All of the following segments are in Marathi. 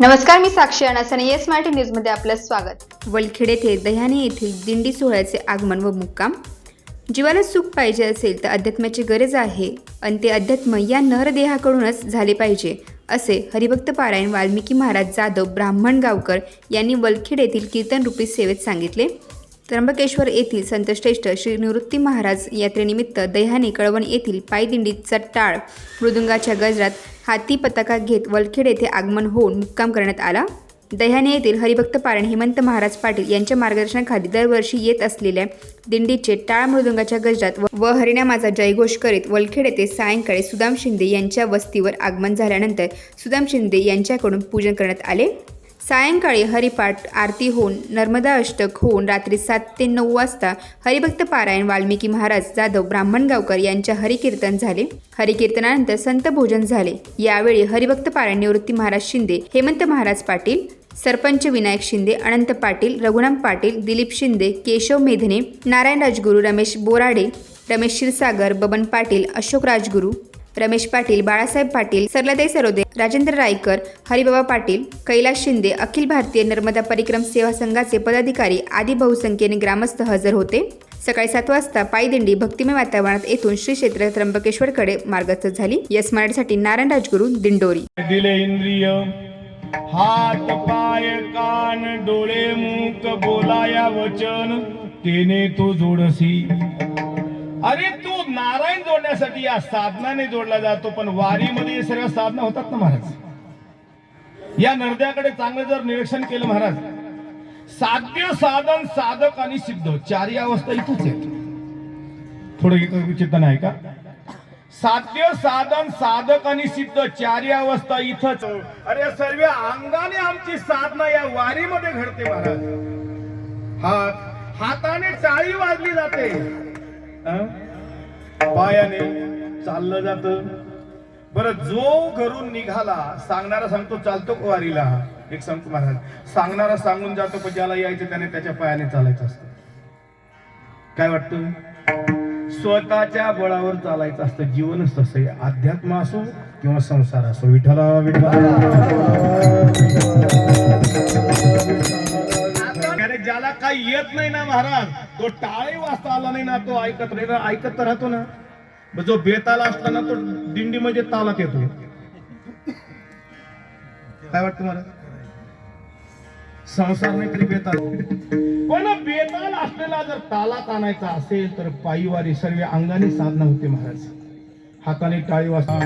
नमस्कार मी साक्षी अनासने येस मराठी न्यूजमध्ये आपलं स्वागत. वलखेड येथे दह्याने येथील दिंडी सोहळ्याचे आगमन व मुक्काम. जीवाला सुख पाहिजे असेल तर अध्यात्माची गरज आहे आणि ते अध्यात्म या नरदेहाकडूनच झाले पाहिजे असे हरिभक्त पारायण वाल्मिकी महाराज जाधव ब्राह्मण गावकर यांनी वलखेड येथील कीर्तनरूपी सेवेत सांगितले. त्र्यंबकेश्वर येथील संतश्रेष्ठ श्री निवृत्ती महाराज यात्रेनिमित्त दह्याने कळवण येथील पायदिंडीचा टाळ मृदुंगाच्या गजरात हाती पताका घेत वलखेड येथे आगमन होऊन मुक्काम करण्यात आला. दह्याने येथील हरिभक्त पारण हेमंत महाराज पाटील यांच्या मार्गदर्शनाखाली दरवर्षी येत असलेल्या दिंडीचे टाळ मृदुंगाच्या गजरात व- व हरिनामाचा जयघोष करीत वलखेड येथे सायंकाळी सुदाम शिंदे यांच्या वस्तीवर आगमन झाल्यानंतर सुदाम शिंदे यांच्याकडून पूजन करण्यात आले. सायंकाळी हरिपाठ आरती होऊन नर्मदा अष्टक होऊन रात्री सात ते नऊ वाजता हरिभक्त पारायण वाल्मिकी महाराज जाधव ब्राह्मण गावकर यांच्या हरिकीर्तन झाले. हरिकीर्तनानंतर संत भोजन झाले. यावेळी हरिभक्त पारायण निवृत्ती महाराज शिंदे हेमंत महाराज पाटील सरपंच विनायक शिंदे अनंत पाटील रघुराम पाटील दिलीप शिंदे केशव मेधने नारायण राजगुरू रमेश बोराडे रमेश क्षीरसागर बबन पाटील अशोक राजगुरू रमेश पाटील बाळासाहेब पाटील सरलादेव सरोदे राजेंद्र रायकर हरिबाबा पाटील कैलास शिंदे अखिल भारतीय नर्मदा परिक्रम सेवा संघाचे पदाधिकारी आदी बहुसंख्येने ग्रामस्थ हजर होते. सकाळी सात वाजता पायदिंडी भक्तिमय वातावरणात येथून श्री क्षेत्र त्र्यंबकेश्वरकडे मार्गस्थ झाली. यस मराठीसाठी नारायण राजगुरू दिंडोरी. दिले इंद्रिय हात पाय कान डोळे मुख बोलाया वचन तेने तो जोडसी. अरे तू नारायण जोडण्यासाठी या साधनाने जोडला जातो पण वारीमध्ये हे सर्व साधना होतात ना महाराज? या नरद्याकडे चांगलं जर निरीक्षण केलं महाराज साध्य साधन साधक आणि सिद्ध चारी अवस्था इथंच आहे थोडं चिंतन आहे का? साध्य साधन साधक आणि सिद्ध चारी अवस्था इथंच. अरे सर्व अंगाने आमची साधना या वारीमध्ये घडते महाराज. हात हाताने टाळी वाजली जाते. पायाने चाललं जात. बरं जो घरून निघाला सांगणारा सांगतो चालतो वारीला एक सांगतो महाराज सांगणारा सांगून जातो पण ज्याला यायचं त्याने त्याच्या पायाने चालायचं असतं. काय वाटतं? स्वतःच्या बळावर चालायचं असतं. जीवनच तसं आहे. अध्यात्म असो किंवा संसार असो विठ्ठला विठ्ठला. ज्याला काही येत नाही ना महाराज तो टाळे वाजता आला नाही ना तो ऐकत नाही ना ऐकत तर राहतो ना. जो बेताला असताना तो दिंडी म्हणजे तालात येतो काय वाटतं मला संसार नाही तरी बेताल. पण बेताल असलेला जर तालात आणायचा असेल तर पायीवारी सर्व अंगाने साधना होते महाराज. हाताने टाळी वाजता.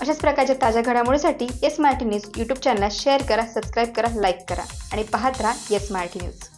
अशाच प्रकारच्या ताज्या घडामोडीसाठी येस मराठी न्यूज यूट्यूब चॅनलला शेअर करा सबस्क्राईब करा लाईक करा आणि पाहत राहा येस मराठी न्यूज.